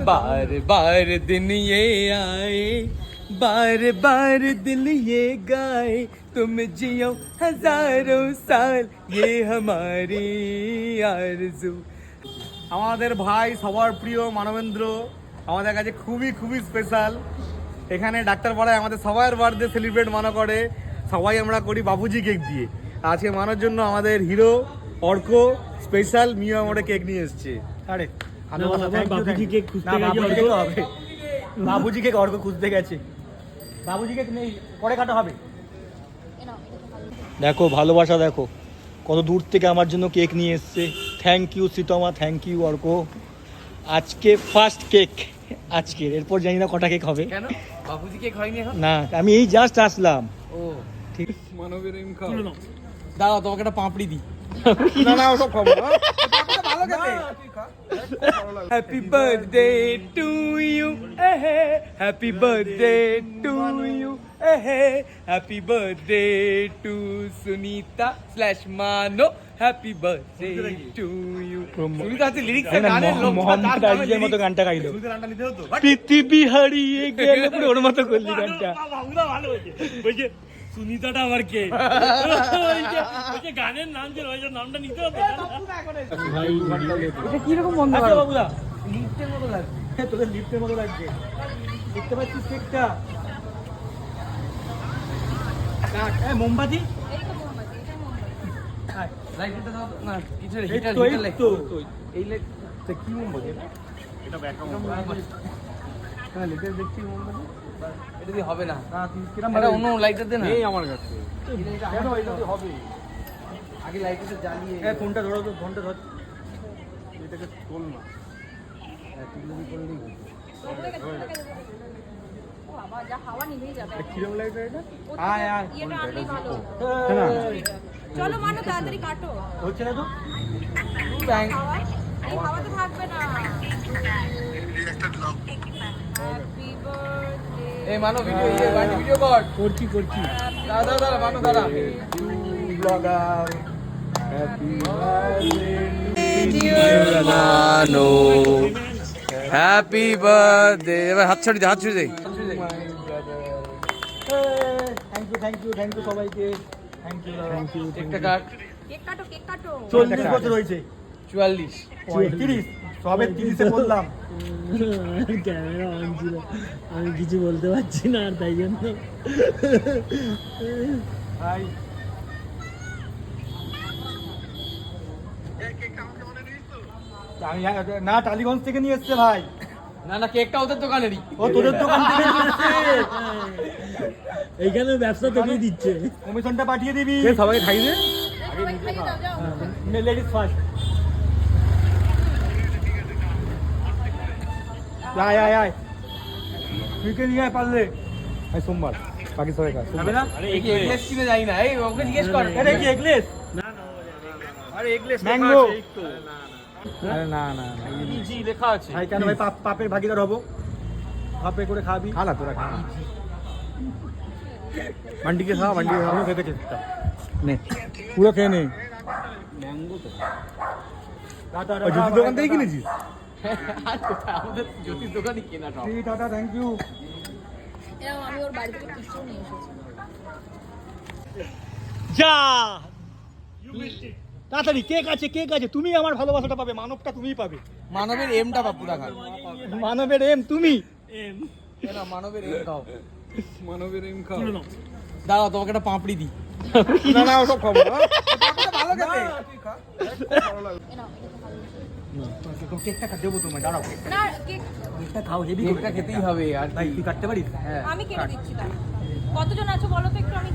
बार बार दिन ये आए बार बार दिल ये गाए तुम जियो हजारों साल ये हमारी आरज़ू আমাদের ভাই সবার প্রিয় মানবেন্দ্র আমাদের কাছে খুবই খুবই স্পেশাল এখানে ডাক্তার পাড়ায় আমাদের সবার বার্থডে সেলিব্রেট মানা করে সবাই আমরা করি বাবুজি কেক দিয়ে আজকে মানার জন্য আমাদের হিরো অর্ক স্পেশাল মিও আমাদের কেক নিয়ে এসছে আরে You, বাবুজি কেক খুঁজতে গেছে হবে। বাবুজি কেক অর্ক খুঁজতে গেছে। বাবুজি কেক নেই পরে কাটা হবে। দেখো ভালোবাসা দেখো। কত দূর থেকে আমার জন্য কেক নিয়ে এসছে। থ্যাংক ইউ সীতমা থ্যাংক ইউ অর্ক আজকে ফার্স্ট কেক আজকে এরপর জানি না কটা কেক হবে। কেন? বাবুজি কেক হয়নি এখন? না আমি এই জাস্ট আসলাম। ও। ঠিক। মানবের দাও তোমাকে একটা পাপড়ি দিই। না না ওসব খাব না। ভালো খেতে happy birthday to you happy birthday to you happy birthday to Sunita slash মানো happy birthday to you Sunita হচ্ছে লিরিক্স গানের লোক মোহাম্মদ আজিজের মতো গানটা গাইলো। শুনতে গানটা নিতে হতো? পৃথিবী হারিয়ে গেলে পুরো ওর মতো করলি গানটা। সুনিতাটা আবার কে? গানের নাম ছিল ওই নামটা নিতে হতো এটা কীরকম বন্ধ আচ্ছা বাবুদা। লিফটের মতো লাগছে। হ্যাঁ, তোদের লিফটের মতো লাগছে। দেখতে পাচ্ছিস কেকটা? হ্যাঁ মোমবাতি? লাইটটা দাও না কিছু এই হিটার তো, এই লাইট তো। এই লাইট কি মোমবাতি। হ্যাঁ লিটার দেখছি মোমবাতি এটা দিয়ে হবে না। না তুই কিরম এটা অন্য লাইটার দে না? নেই আমার কাছে। কেন এটা দিয়ে হবে? আগে লাইটারটা জ্বালিয়ে হ্যাঁ ফোনটা ধরো তো ফোনটা ধর। এটাকে তোল না। ভালো। হ্যাঁ। চলো মানো তাড়াতাড়ি কাটো। হচ্ছে না তো? হাওয়া এই হাওয়াতে থাকবে না। এই মানো ভিডিও এই বাড়ি ভিডিও কর। করছি করছি। দাদা দাদা দাদা মানো দাদা ব্লগার হ্যাপি মানো হ্যাপি বার্থডে এবার হাত ছড়ি দে হাত ছড়ি দে। Thank you thank you thank you সবাইকে। থ্যাংক ইউ থ্যাংক ইউ একটা কাট কেক কাটো কেক কাটো। চল্লিশ বছর হয়েছে। চুয়াল্লিশ। পঁয়ত্রিশ। সবে তিরিশে বললাম। ক্যামেরা অন ছিল। আমি কিছু বলতে পারছি না আর তাই জন্য। ভাই। আমি না টালিগঞ্জ থেকে নিয়ে এসছে ভাই। না না কেকটা ওদের দোকানেরই। ও তোদের দোকান থেকে এইখানে ব্যবসা তোকেই দিচ্ছে। কমিশনটা পাঠিয়ে দিবি। সবাই খাইবে লেডিস ফার্স্ট আয় আয় আয়। তুই নিয়ে আয় পারলে। আজ সোমবার বাকি সবাই কাজ না? এগলেস কিনে যাই না। এই ওকে জিজ্ঞেস কর। এটা কি এগলেস? আরে এগলেস ম্যাঙ্গো। আরে না না না। জি লেখা আছে। ভাই কেন ভাই পাপ- পাপের ভাগিদার হব? পাপে করে খাবি? খা তোরা খা। না বান্ডিকে খা বান্ডিকে খা। আমিও খেতে নে পুরো খেয়ে নে। টাটা ওই দোকান থেকে কিনেছিস? আর কোথায়? আমাদের জ্যোতির দোকানই কেনা সব। টাটা থ্যাংক ইউ এরকম আমি ওর বাড়ি থেকে টিস্যু নিয়ে এসেছি। যা! তাড়াতাড়ি কেক আছে কেক আছে তুমি আমার ভালোবাসাটা পাবে মানবটা তুমিই পাবে। মানবের এমটা বাপু দেখা মানবের এম তুমি? মানবের এম খাও মানবের এম খাও। দাঁড়াও তোমাকে একটা পাপড়ি দিই। না না ওসব খাব ভালো খেতে। কেকটা খেতেই হবে আর ভাই। তুই কাটতে পারিস হ্যাঁ আমি কেটে কতজন আছো বলো তো একটু আমি